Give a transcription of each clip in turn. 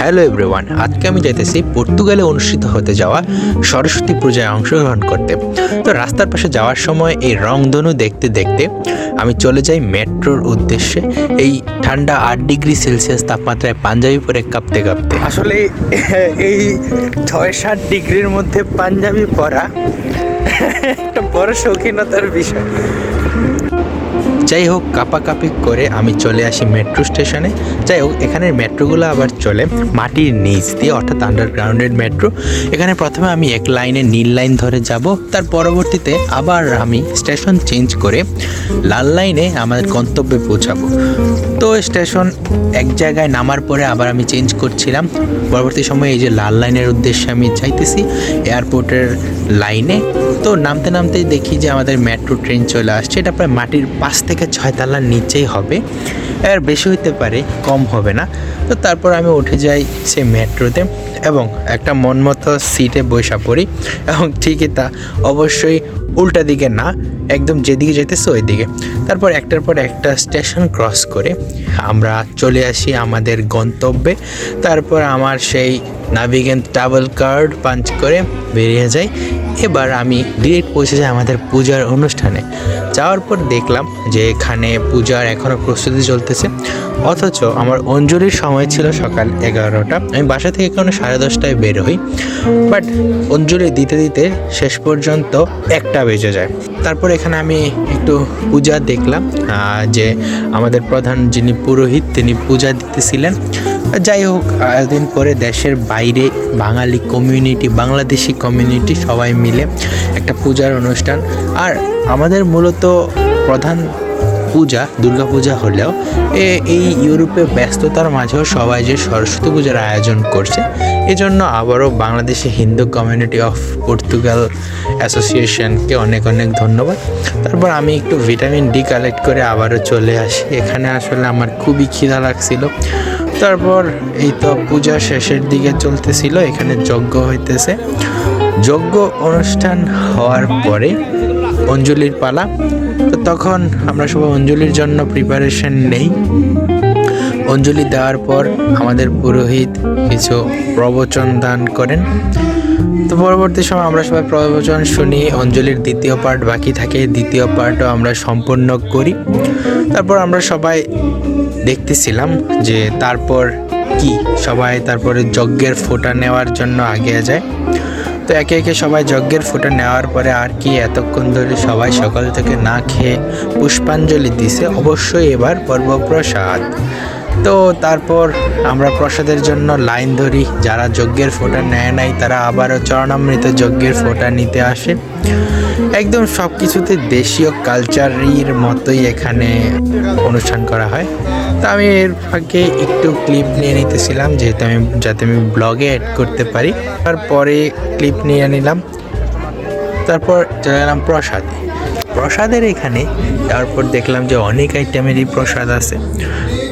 Hello everyone, আজকে আমি যাইতেছি পর্তুগালে অনুষ্ঠিত হতে যাওয়া সরস্বতী পূজায় অংশগ্রহণ করতে। তো রাস্তার পাশে যাওয়ার সময় এই রংধনু দেখতে দেখতে আমি চলে যাই মেট্রোর উদ্দেশ্যে। এই ঠান্ডা আট ডিগ্রি সেলসিয়াস তাপমাত্রায় পাঞ্জাবি পরে কাঁপতে কাঁপতে। আসলে এই ছয় সাত ডিগ্রির মধ্যে পাঞ্জাবি পরা একটা বড় শৌখিনতার বিষয়। যাই হোক কাপাকাপি করে আমি চলে আসি মেট্রো স্টেশনে যাই হোক এখানের মেট্রোগুলো আবার চলে মাটির নিচ দিয়ে, অর্থাৎ আন্ডারগ্রাউন্ডেড মেট্রো এখানে প্রথমে আমি এক লাইনে নীল লাইন ধরে যাব, তার পরবর্তীতে আবার আমি স্টেশন চেঞ্জ করে লাল লাইনে আমাদের গন্তব্যে পৌঁছাবো। তো স্টেশন এক জায়গায় নামার পরে আবার আমি চেঞ্জ করছিলাম। পরবর্তী সময়ে এই যে লাল লাইনের উদ্দেশ্যে আমি যাইতেছি এয়ারপোর্টের লাইনে। তো নামতে নামতেই দেখি যে আমাদের মেট্রো ট্রেন চলে আসছে, এটা প্রায় মাটির পাশ থেকে ছয় তলার নিচেই হবে। এর বেশি হইতে পারে কম হবে না। তো তারপর আমি উঠে যাই সেই মেট্রোতে এবং একটা মন মতো সিটে বসা পড়ি। এবং ঠিকই তা অবশ্যই উল্টা দিকে না, একদম যেদিকে যেতেছে ওই দিকে তারপর একটার পর একটা স্টেশন ক্রস করে আমরা চলে আসি আমাদের গন্তব্যে। তারপর আমার সেই নাভিগেন ট্রাভেল কার্ড পাঞ্চ করে বেরিয়ে যাই। এবার আমি ডিরেক্ট পৌঁছে যাই আমাদের পূজার অনুষ্ঠানে। যাওয়ার পর দেখলাম যে এখানে পূজার এখনও প্রস্তুতি চলতেছে। অথচ আমার অঞ্জলির সময় ছিল সকাল এগারোটা। আমি বাসা থেকে এখানে সাড়ে দশটায় বের হই। বাট অঞ্জলি দিতে দিতে শেষ পর্যন্ত একটা বেজে যায়। তারপর এখানে আমি একটু পূজা দেখলাম যে আমাদের প্রধান যিনি পুরোহিত, তিনি পূজা দিতেছিলেন। যাই হোক এতদিন পরে দেশের বাইরে বাঙালি কমিউনিটি বাংলাদেশি কমিউনিটি সবাই মিলে একটা পূজার অনুষ্ঠান। আর আমাদের মূলত প্রধান পূজা, দুর্গা পূজা হলেও এই ইউরোপে ব্যস্ততার মাঝেও সবাই যে সরস্বতী পূজার আয়োজন করছে, এজন্য আবারও Bangladeshi Hindu community of Portugal অ্যাসোসিয়েশনকে অনেক অনেক ধন্যবাদ। তারপর আমি একটু ভিটামিন ডি কালেক্ট করে আবারও চলে আসি। এখানে আসলে আমার খুবই খিদা লাগছিল। তারপর এই তো পূজা শেষের দিকে চলতেছিল, এখানে যজ্ঞ হইতেছে। যজ্ঞ অনুষ্ঠান হওয়ার পরে অঞ্জলির পালা, তো তখন আমরা সবাই অঞ্জলির জন্য প্রিপারেশন নেই। অঞ্জলি দেওয়ার পর আমাদের পুরোহিত কিছু প্রবচন দান করেন। তো পরবর্তী সময় আমরা সবাই প্রবচন শুনি, অঞ্জলির দ্বিতীয় পার্ট বাকি থাকে, দ্বিতীয় পার্টও আমরা সম্পূর্ণ করি। তারপর আমরা সবাই দেখতেছিলাম যে তারপর কি? সবাই তারপরে যজ্ঞের ফোঁটা নেওয়ার জন্য আগে যায়। তো একে একে সবাই যজ্ঞের ফোঁটা নেওয়ার পরে আর কি এতক্ষণ ধরে সবাই সকাল থেকে না খেয়ে পুষ্পাঞ্জলি দিছে। অবশ্যই এবার পর্বপ্রসাদ। তো তারপর আমরা প্রসাদের জন্য লাইন ধরি। যারা যজ্ঞের ফোঁটা নেয় নাই, তারা আবারও চরণামৃত যজ্ঞের ফোঁটা নিতে আসে। একদম সব কিছুতে দেশীয় কালচারের মতোই এখানে অনুষ্ঠান করা হয়। তো আমি এর ফাঁকে একটু ক্লিপ নিয়ে নিতেছিলাম, যেহেতু আমি, যাতে আমি ব্লগে অ্যাড করতে পারি। তারপরে ক্লিপ নিয়ে নিলাম। তারপর চলে গেলাম প্রসাদে। প্রসাদের এখানে, তারপর দেখলাম যে অনেক আইটেমেরই প্রসাদ আছে।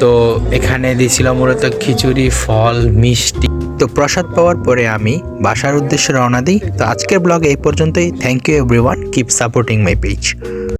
তো এখানে দিয়েছিল মূলত খিচুড়ি, ফল, মিষ্টি। তো প্রসাদ পাওয়ার পরে আমি বাসার উদ্দেশ্যে রওনা দিই। তো আজকের ব্লগ এই পর্যন্তই। Thank you everyone keep supporting my page